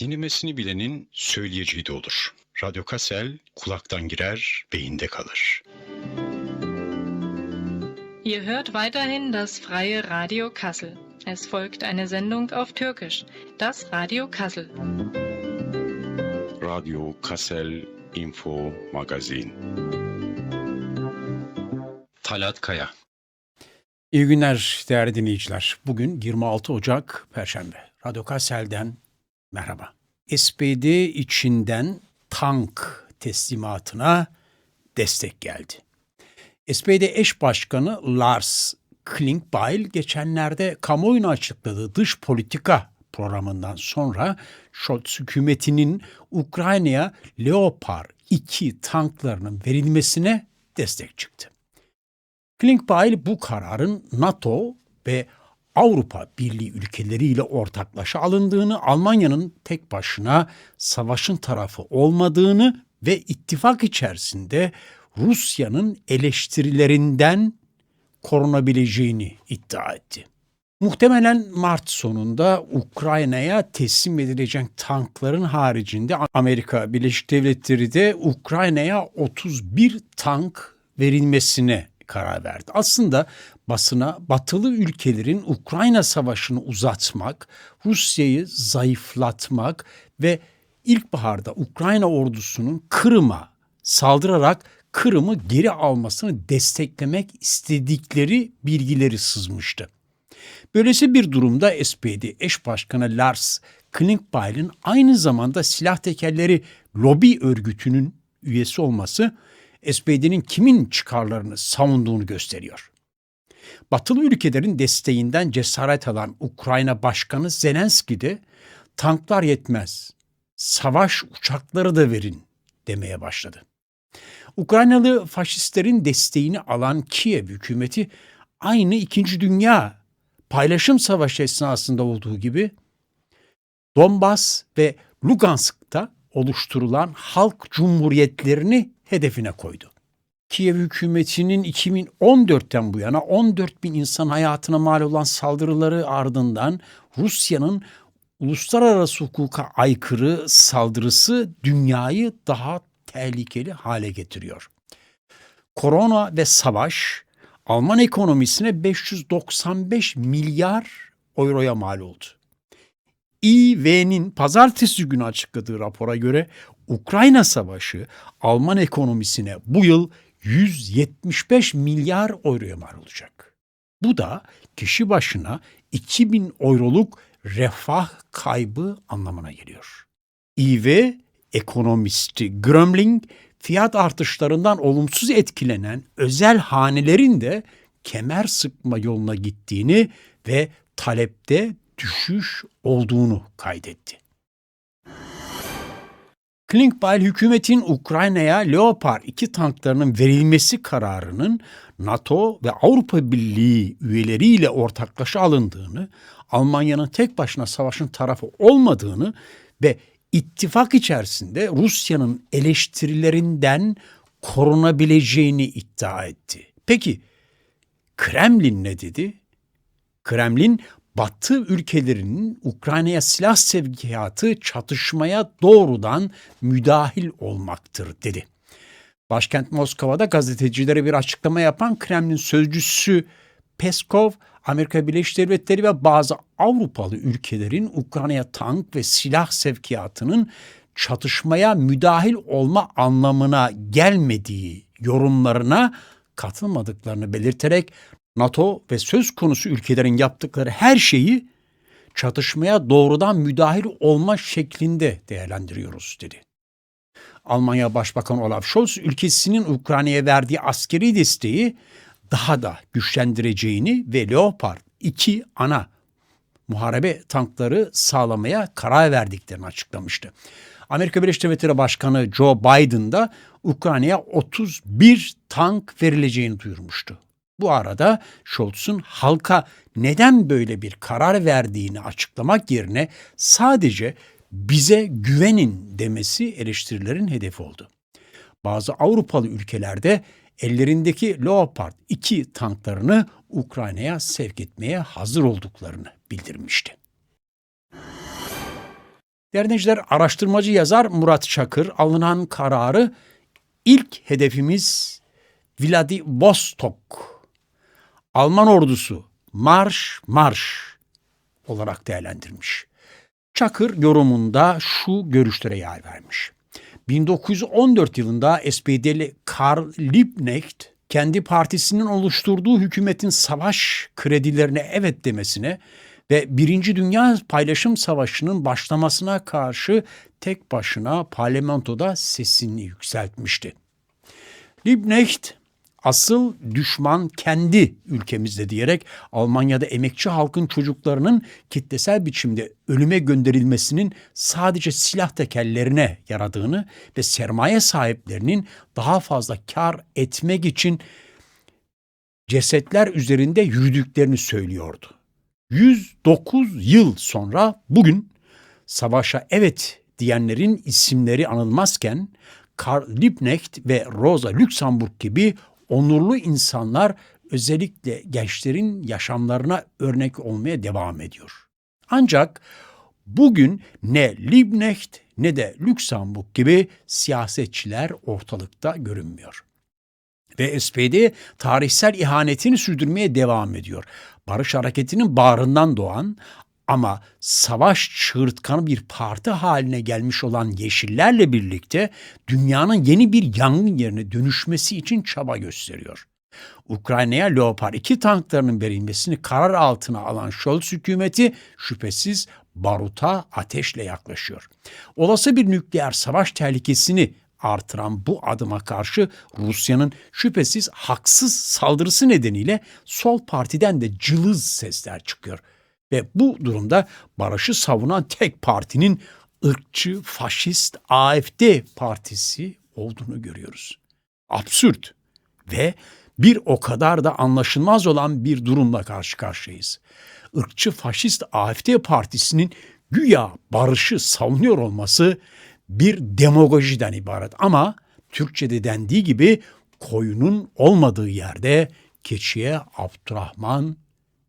Dinlemesini bilenin söyleyeceği de olur. Radyo Kassel kulaktan girer, beyinde kalır. Ihr hört weiterhin das freie Radio Kassel. Es folgt eine Sendung auf Türkisch, das Radio Kassel. Radyo Kassel Info Magazin. Talat Kaya. İyi günler değerli dinleyiciler. Bugün 26 Ocak Perşembe. Radyo Kassel'den merhaba. SPD içinden tank teslimatına destek geldi. SPD eş başkanı Lars Klingbeil geçenlerde kamuoyuna açıkladığı dış politika programından sonra Scholz hükümetinin Ukrayna'ya Leopard 2 tanklarının verilmesine destek çıktı. Klingbeil bu kararın NATO ve Avrupa Birliği ülkeleriyle ortaklaşa alındığını, Almanya'nın tek başına savaşın tarafı olmadığını ve ittifak içerisinde Rusya'nın eleştirilerinden korunabileceğini iddia etti. Muhtemelen Mart sonunda Ukrayna'ya teslim edilecek tankların haricinde Amerika Birleşik Devletleri de Ukrayna'ya 31 tank verilmesine karar verdi. Aslında basına batılı ülkelerin Ukrayna savaşını uzatmak, Rusya'yı zayıflatmak ve ilkbaharda Ukrayna ordusunun Kırım'a saldırarak Kırım'ı geri almasını desteklemek istedikleri bilgileri sızmıştı. Böylesi bir durumda SPD eş başkanı Lars Klingbeil'in aynı zamanda silah tekerleri lobi örgütünün üyesi olması SPD'nin kimin çıkarlarını savunduğunu gösteriyor. Batılı ülkelerin desteğinden cesaret alan Ukrayna Başkanı Zelenski de tanklar yetmez, savaş uçakları da verin demeye başladı. Ukraynalı faşistlerin desteğini alan Kiev hükümeti aynı İkinci Dünya paylaşım savaşı esnasında olduğu gibi Donbas ve Lugansk'ta oluşturulan halk cumhuriyetlerini hedefine koydu. Kiev hükümetinin 2014'ten bu yana 14 bin insan hayatına mal olan saldırıları ardından Rusya'nın uluslararası hukuka aykırı saldırısı dünyayı daha tehlikeli hale getiriyor. Korona ve savaş Alman ekonomisine 595 milyar euroya mal oldu. İV'nin pazartesi günü açıkladığı rapora göre Ukrayna Savaşı Alman ekonomisine bu yıl 175 milyar euroya mal olacak. Bu da kişi başına 2000 euroluk refah kaybı anlamına geliyor. İV ekonomisti Grömling fiyat artışlarından olumsuz etkilenen özel hanelerin de kemer sıkma yoluna gittiğini ve talepte düşüş olduğunu kaydetti. Klingbeil hükümetin Ukrayna'ya Leopard 2 tanklarının verilmesi kararının NATO ve Avrupa Birliği üyeleriyle ortaklaşa alındığını, Almanya'nın tek başına savaşın tarafı olmadığını ve ittifak içerisinde Rusya'nın eleştirilerinden korunabileceğini iddia etti. Peki Kremlin ne dedi? Kremlin Batı ülkelerinin Ukrayna'ya silah sevkiyatı çatışmaya doğrudan müdahil olmaktır dedi. Başkent Moskova'da gazetecilere bir açıklama yapan Kremlin sözcüsü Peskov, Amerika Birleşik Devletleri ve bazı Avrupalı ülkelerin Ukrayna'ya tank ve silah sevkiyatının çatışmaya müdahil olma anlamına gelmediği yorumlarına katılmadıklarını belirterek NATO ve söz konusu ülkelerin yaptıkları her şeyi çatışmaya doğrudan müdahil olma şeklinde değerlendiriyoruz dedi. Almanya Başbakanı Olaf Scholz ülkesinin Ukrayna'ya verdiği askeri desteği daha da güçlendireceğini ve Leopard 2 ana muharebe tankları sağlamaya karar verdiklerini açıklamıştı. Amerika Birleşik Devletleri Başkanı Joe Biden da Ukrayna'ya 31 tank verileceğini duyurmuştu. Bu arada Scholz'un halka neden böyle bir karar verdiğini açıklamak yerine sadece bize güvenin demesi eleştirilerin hedefi oldu. Bazı Avrupalı ülkelerde ellerindeki Leopard 2 tanklarını Ukrayna'ya sevk etmeye hazır olduklarını bildirmişti. Değerli araştırmacı yazar Murat Çakır alınan kararı ilk hedefimiz Vladivostok. Alman ordusu marş marş olarak değerlendirmiş. Çakır yorumunda şu görüşlere yer vermiş. 1914 yılında SPD'li Karl Liebknecht kendi partisinin oluşturduğu hükümetin savaş kredilerine evet demesine ve Birinci Dünya Paylaşım Savaşı'nın başlamasına karşı tek başına parlamentoda sesini yükseltmişti. Liebknecht asıl düşman kendi ülkemizde diyerek Almanya'da emekçi halkın çocuklarının kitlesel biçimde ölüme gönderilmesinin sadece silah tekerlerine yaradığını ve sermaye sahiplerinin daha fazla kar etmek için cesetler üzerinde yürüdüklerini söylüyordu. 109 yıl sonra bugün savaşa evet diyenlerin isimleri anılmazken Karl Liebknecht ve Rosa Luxemburg gibi onurlu insanlar özellikle gençlerin yaşamlarına örnek olmaya devam ediyor. Ancak bugün ne Liebknecht ne de Luxemburg gibi siyasetçiler ortalıkta görünmüyor. Ve SPD tarihsel ihanetini sürdürmeye devam ediyor. Barış hareketinin bağrından doğan ama savaş çığırtkanı bir parti haline gelmiş olan Yeşillerle birlikte dünyanın yeni bir yangın yerine dönüşmesi için çaba gösteriyor. Ukrayna'ya Leopard 2 tanklarının verilmesini karar altına alan Scholz hükümeti şüphesiz baruta ateşle yaklaşıyor. Olası bir nükleer savaş tehlikesini artıran bu adıma karşı Rusya'nın şüphesiz haksız saldırısı nedeniyle sol partiden de cılız sesler çıkıyor. Ve bu durumda barışı savunan tek partinin ırkçı, faşist AFD partisi olduğunu görüyoruz. Absürt ve bir o kadar da anlaşılmaz olan bir durumla karşı karşıyayız. Irkçı faşist AFD partisinin güya barışı savunuyor olması bir demagojiden ibaret ama Türkçe'de dendiği gibi koyunun olmadığı yerde keçiye Abdurrahman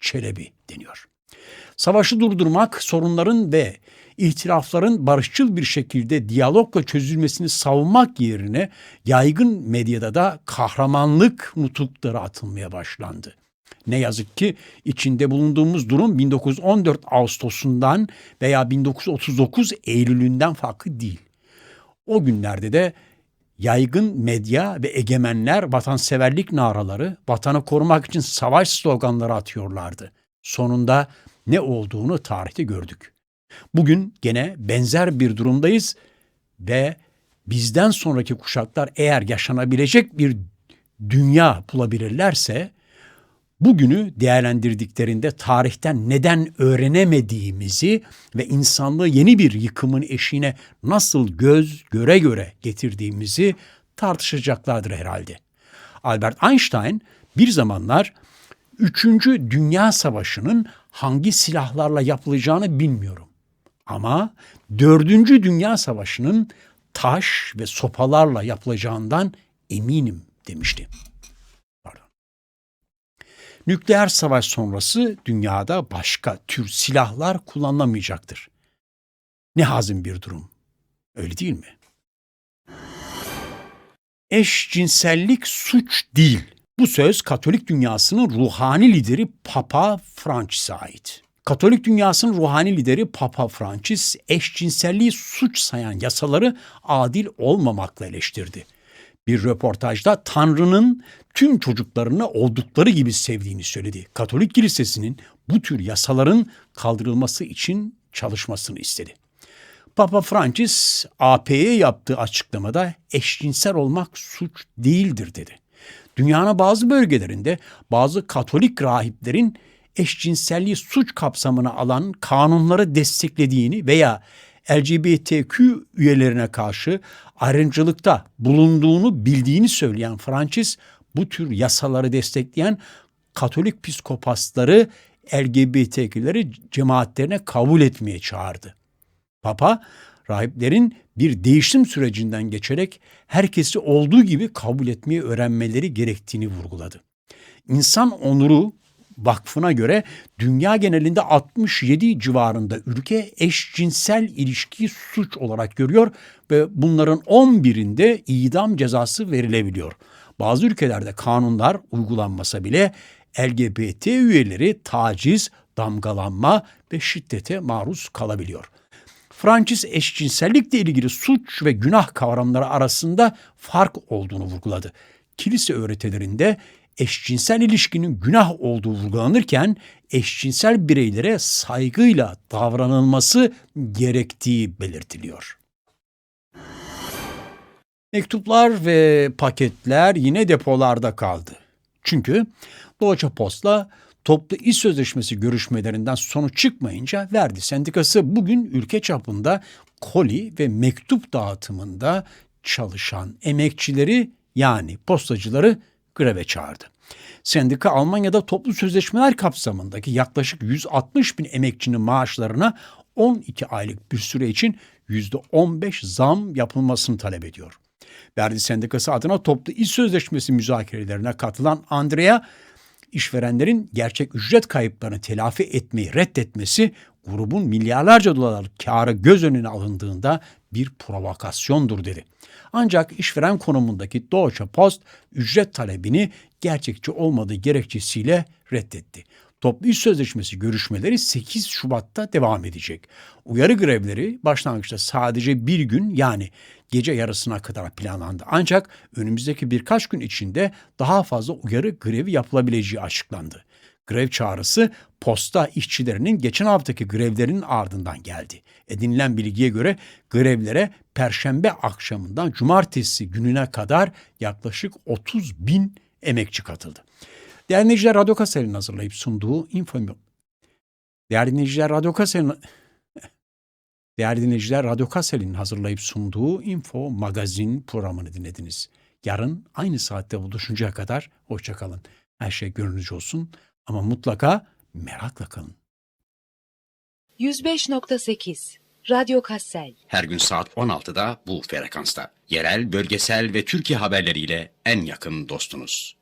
Çelebi deniyor. Savaşı durdurmak, sorunların ve ihtilafların barışçıl bir şekilde diyalogla çözülmesini savunmak yerine yaygın medyada da kahramanlık nutukları atılmaya başlandı. Ne yazık ki içinde bulunduğumuz durum 1914 Ağustos'undan veya 1939 Eylül'ünden farklı değil. O günlerde de yaygın medya ve egemenler vatanseverlik naraları, vatanı korumak için savaş sloganları atıyorlardı. Sonunda ne olduğunu tarihte gördük. Bugün gene benzer bir durumdayız ve bizden sonraki kuşaklar eğer yaşanabilecek bir dünya bulabilirlerse bugünü değerlendirdiklerinde tarihten neden öğrenemediğimizi ve insanlığı yeni bir yıkımın eşiğine nasıl göz göre göre getirdiğimizi tartışacaklardır herhalde. Albert Einstein bir zamanlar Üçüncü Dünya Savaşı'nın hangi silahlarla yapılacağını bilmiyorum. Ama Dördüncü Dünya Savaşı'nın taş ve sopalarla yapılacağından eminim demişti. Pardon. Nükleer savaş sonrası dünyada başka tür silahlar kullanılamayacaktır. Ne hazin bir durum. Öyle değil mi? Eşcinsellik suç değil. Bu söz Katolik dünyasının ruhani lideri Papa Francis'e ait. Katolik dünyasının ruhani lideri Papa Francis eşcinselliği suç sayan yasaları adil olmamakla eleştirdi. Bir röportajda Tanrı'nın tüm çocuklarını oldukları gibi sevdiğini söyledi. Katolik Kilisesi'nin bu tür yasaların kaldırılması için çalışmasını istedi. Papa Francis AP'ye yaptığı açıklamada eşcinsel olmak suç değildir dedi. Dünyanın bazı bölgelerinde bazı Katolik rahiplerin eşcinselliği suç kapsamına alan kanunları desteklediğini veya LGBTQ üyelerine karşı ayrımcılıkta bulunduğunu bildiğini söyleyen Francis bu tür yasaları destekleyen Katolik psikopasları LGBTQ'leri cemaatlerine kabul etmeye çağırdı. Papa rahiplerin bir değişim sürecinden geçerek herkesi olduğu gibi kabul etmeyi öğrenmeleri gerektiğini vurguladı. İnsan onuru Vakfı'na göre dünya genelinde 67 civarında ülke eşcinsel ilişkiyi suç olarak görüyor ve bunların 11'inde idam cezası verilebiliyor. Bazı ülkelerde kanunlar uygulanmasa bile LGBT üyeleri taciz, damgalanma ve şiddete maruz kalabiliyor. Francis eşcinsellikle ilgili suç ve günah kavramları arasında fark olduğunu vurguladı. Kilise öğretilerinde eşcinsel ilişkinin günah olduğu vurgulanırken eşcinsel bireylere saygıyla davranılması gerektiği belirtiliyor. Mektuplar ve paketler yine depolarda kaldı. Çünkü Deutsche Post'la toplu iş sözleşmesi görüşmelerinden sonuç çıkmayınca Verdi Sendikası bugün ülke çapında koli ve mektup dağıtımında çalışan emekçileri yani postacıları greve çağırdı. Sendika Almanya'da toplu sözleşmeler kapsamındaki yaklaşık 160 bin emekçinin maaşlarına 12 aylık bir süre için %15 zam yapılmasını talep ediyor. Verdi Sendikası adına toplu iş sözleşmesi müzakerelerine katılan Andrea, işverenlerin gerçek ücret kayıplarını telafi etmeyi reddetmesi grubun milyarlarca dolarlık karı göz önüne alındığında bir provokasyondur dedi. Ancak işveren konumundaki Deutsche Post ücret talebini gerçekçi olmadığı gerekçesiyle reddetti. Toplu iş sözleşmesi görüşmeleri 8 Şubat'ta devam edecek. Uyarı grevleri başlangıçta sadece bir gün yani gece yarısına kadar planlandı. Ancak önümüzdeki birkaç gün içinde daha fazla uyarı grevi yapılabileceği açıklandı. Grev çağrısı posta işçilerinin geçen haftaki grevlerinin ardından geldi. Edinilen bilgiye göre grevlere perşembe akşamından cumartesi gününe kadar yaklaşık 30 bin emekçi katıldı. Değerli dinleyiciler Radyo Kasel'in hazırlayıp sunduğu info... Değerli dinleyiciler Radyo Kasel'in... Değerli dinleyiciler Radyo Kasel'in hazırlayıp sunduğu Info Magazin programını dinlediniz. Yarın aynı saatte buluşuncaya kadar hoşçakalın. Her şey gönlünüzce olsun ama mutlaka merakla kalın. 105.8 Radyo Kassel Her gün saat 16'da bu frekansta. Yerel, bölgesel ve Türkiye haberleriyle en yakın dostunuz.